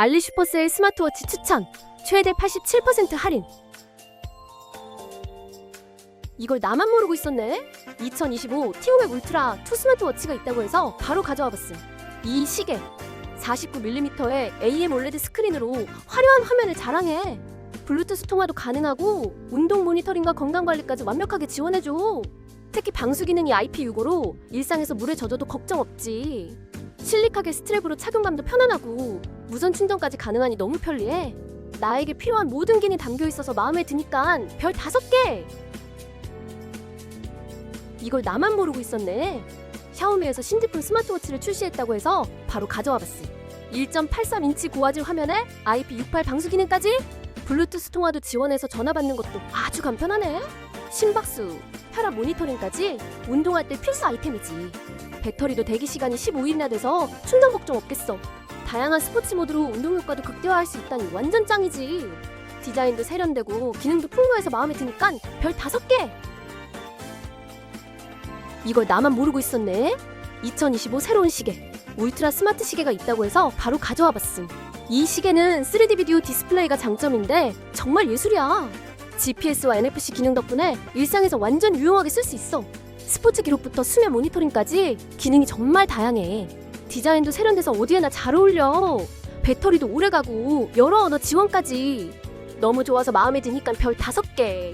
알리 슈퍼셀 스마트워치 추천. 최대 87% 할인. 이걸 나만 모르고 있었네. 2025 티오맵 울트라 2 스마트워치가 있다고 해서 바로 가져와 봤음. 이 시계 49mm의 AM OLED 스크린으로 화려한 화면을 자랑해. 블루투스 통화도 가능하고 운동 모니터링과 건강 관리까지 완벽하게 지원해줘. 특히 방수 기능이 IP65로 일상에서 물에 젖어도 걱정 없지. 실리카겔 스트랩으로 착용감도 편안하고 무선 충전까지 가능하니 너무 편리해. 나에게 필요한 모든 기능이 담겨 있어서 마음에 드니까 별 다섯 개. 이걸 나만 모르고 있었네. 샤오미에서 신제품 스마트워치를 출시했다고 해서 바로 가져와 봤음. 1.83인치 고화질 화면에 IP68 방수 기능까지 블루투스 통화도 지원해서 전화 받는 것도 아주 간편하네. 심박수, 혈압 모니터링까지 운동할 때 필수 아이템이지. 배터리도 대기 시간이 15일이나 돼서 충전 걱정 없겠어. 다양한 스포츠 모드로 운동 효과도 극대화할 수 있다니 완전 짱이지. 디자인도 세련되고 기능도 풍부해서 마음에 드니까 별 다섯 개. 이걸 나만 모르고 있었네. 2025 새로운 시계 울트라 스마트 시계가 있다고 해서 바로 가져와 봤음. 이 시계는 3D 비디오 디스플레이가 장점인데 정말 예술이야. GPS와 NFC 기능 덕분에 일상에서 완전 유용하게 쓸 수 있어. 스포츠 기록부터 수면 모니터링까지 기능이 정말 다양해. 디자인도 세련돼서 어디에나 잘 어울려. 배터리도 오래 가고 여러 언어 지원까지. 너무 좋아서 마음에 드니까 별 다섯 개.